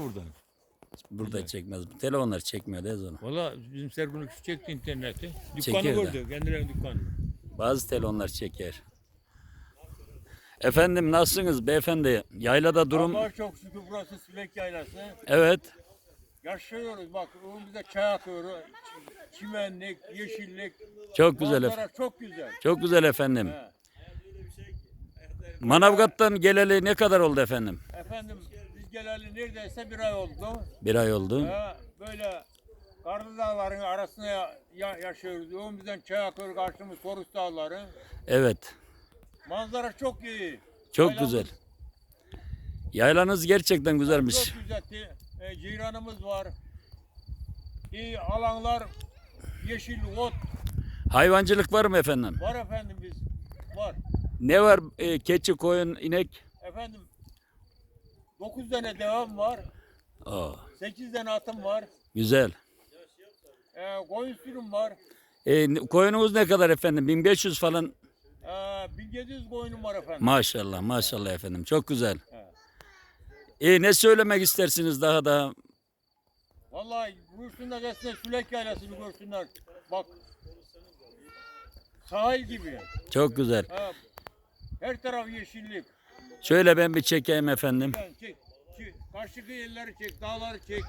buradan. Burada Güzel. çekmez. Telefonlar çekmiyor değil onu. Valla bizim Sergun Öküz çekti interneti. Dükkanı Çekiyor da. gördü. Kendilerinin dükkanı. Bazı telefonlar çeker. Efendim nasılsınız beyefendi? Yaylada durum... Allah'a çok şükür burası Sülek Yaylası. Evet. Yaşıyoruz bak önümüzde çay akıyor. ç- Çimenlik, yeşillik. Çok güzel Manzara efendim. çok güzel. Çok güzel efendim. He. Manavgat'tan geleli ne kadar oldu efendim? Efendim geleli neredeyse bir ay oldu. Bir ay oldu. He, böyle Karlı Dağların arasında ya- ya- yaşıyoruz. Önümüzden çay akıyor karşımız Torus Dağları. Evet. Manzara çok iyi. Çok Yaylamız güzel. Yaylanız gerçekten güzelmiş. Çok güzel. E, ceyranımız var. İyi alanlar, yeşil ot Hayvancılık var mı efendim? var efendim biz. Var. Ne var? Ee, keçi, koyun, inek? Efendim 9 tane devam var. Aa, 8 tane atım var. güzel. E, koyun sürüm var. Ee, koyunumuz ne kadar efendim? 1500 falan. E, 1700 koyunum var efendim. Maşallah, maşallah efendim. Çok güzel. Evet. Ee, ne söylemek istersiniz daha da? Vallahi buyursunlar gelsinler Sülek Yaylası'nı görsünler. Bak. Sahil gibi. Çok güzel. Ha, her taraf yeşillik. Şöyle ben bir çekeyim efendim. Çek, çek, karşıki yerleri çek, dağları çek,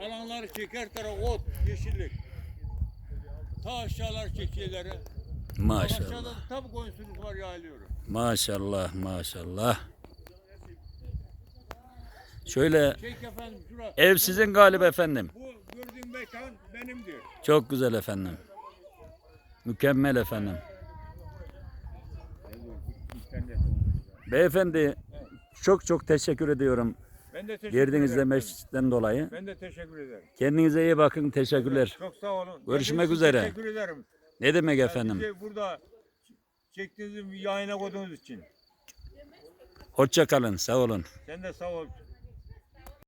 alanları çek, her taraf ot, yeşillik. Ta aşağılar çek yerleri. Maşallah. Aşağıda tabi koyun sürüsü var yayılıyor. Maşallah, maşallah. Şöyle Çek efendim şura. ev sizin galiba efendim. Bu gördüğün mekan benimdir. Çok güzel efendim. Mükemmel efendim. Beyefendi çok çok teşekkür ediyorum. Ben de teşekkür Verdiğiniz ederim. demeçten dolayı. Ben de teşekkür ederim. Kendinize iyi bakın. Teşekkürler. Çok sağ olun. Görüşmek üzere. Teşekkür ederim. Ne demek Yani efendim? bizi burada çektiğiniz yayına koyduğunuz için. Hoşça kalın. Sağ olun. Sen de sağ ol.